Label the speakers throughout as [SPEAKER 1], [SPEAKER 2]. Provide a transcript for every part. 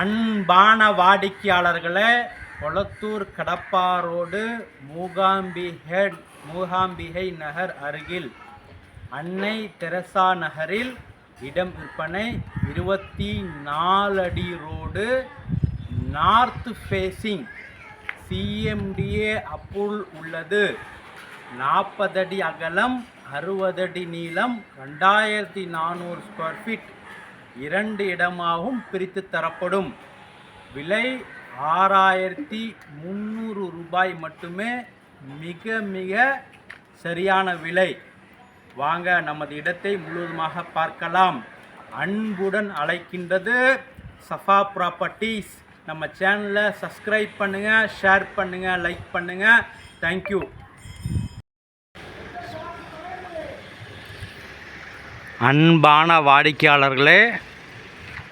[SPEAKER 1] அன்பான வாடிக்கையாளர்களே கொளத்தூர் கடப்பா ரோடு மூகாம்பிகை மூகாம்பிகை நகர் அருகில் அன்னை தெரசா நகரில் இடம் விற்பனை இருபத்தி நாலடி ரோடு நார்த் ஃபேஸிங் சிஎம்டிஏ அப்புல் உள்ளது. நாற்பது அடி அகலம் அறுபது அடி நீளம் ரெண்டாயிரத்தி நானூறு ஸ்கொயர் ஃபீட். இரண்டு இடமாகவும் பிரித்து தரப்படும். விலை ஆறாயிரத்தி முந்நூறு ரூபாய் மட்டுமே. மிக மிக சரியான விலை. வாங்க நமது இடத்தை முழுவதுமாக பார்க்கலாம். அன்புடன் அழைக்கின்றது சஃபா ப்ராப்பர்ட்டிஸ் நம்ம சேனலை சப்ஸ்கிரைப் பண்ணுங்கள் ஷேர் பண்ணுங்கள் லைக் பண்ணுங்கள் தேங்க்யூ அன்பான வாடிக்கையாளர்களே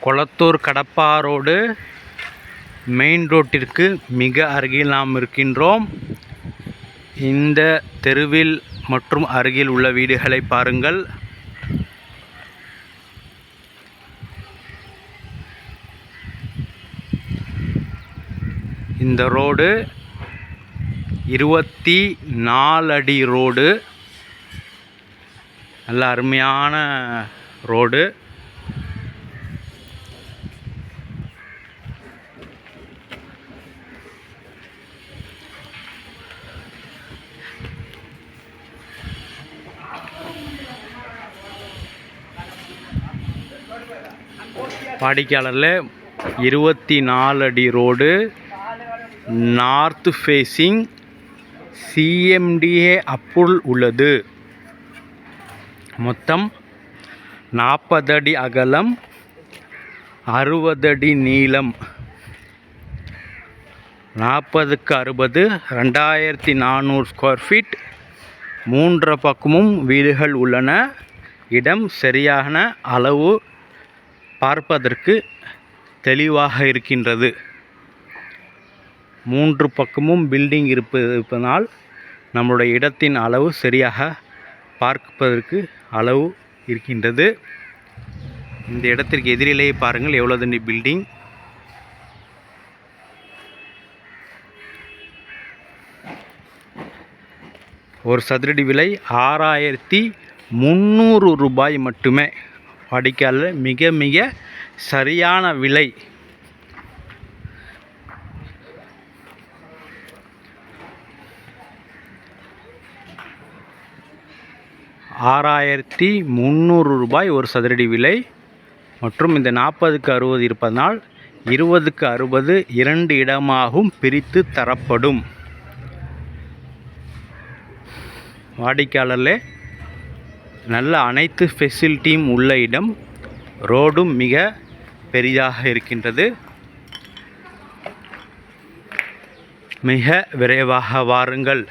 [SPEAKER 1] கொளத்தூர் கடப்பா ரோடு மெயின் ரோட்டிற்கு மிக அருகில் நாம் இருக்கின்றோம். இந்த தெருவில் மற்றும் அருகில் உள்ள வீடுகளை பாருங்கள். இந்த ரோடு இருபத்தி நாலு அடி ரோடு நல்ல அருமையான ரோடு வாடிக்கையாளரில் இருபத்தி நாலு அடி ரோடு நார்த் ஃபேஸிங் சிஎம்டிஏ அப்புள் உள்ளது. மொத்தம் நாற்பது அடி அகலம் அறுபது அடி நீளம். நாற்பதுக்கு அறுபது ரெண்டாயிரத்தி நானூறு ஸ்கொயர் ஃபீட். மூன்று பக்கமும் வீடுகள் உள்ளன. இடம் சரியான அளவு பார்ப்பதற்கு தெளிவாக இருக்கின்றது. மூன்று பக்கமும் பில்டிங் இருப்பது இருப்பதனால் நம்முடைய இடத்தின் அளவு சரியாக பார்ப்பதற்கு அளவு இருக்கின்றது. இந்த இடத்திற்கு எதிரிலேயே பாருங்கள் எவ்வளோ தண்ணி பில்டிங் ஒரு சதுரடி விலை ஆறாயிரத்தி முந்நூறு ரூபாய் மட்டுமே. வாடிக்கையாளர் மிக மிக சரியான விலை. ஆறாயிரத்தி முந்நூறு ரூபாய் ஒரு சதுரடி விலை. மற்றும் இந்த நாற்பதுக்கு அறுபது இருப்பதனால் இருபதுக்கு அறுபது இரண்டு இடமாகவும் பிரித்து தரப்படும். வாடிக்கையாளர்களே நல்ல அனைத்து ஃபெசிலிட்டியும் உள்ள இடம். ரோடும் மிக பெரிதாக இருக்கின்றது. மிக விரைவாக வாருங்கள்.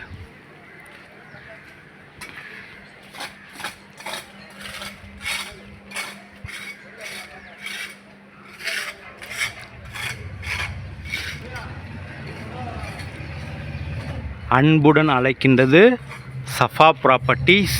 [SPEAKER 1] அன்புடன் அழைக்கின்றது சஃபா ப்ராப்பர்ட்டிஸ்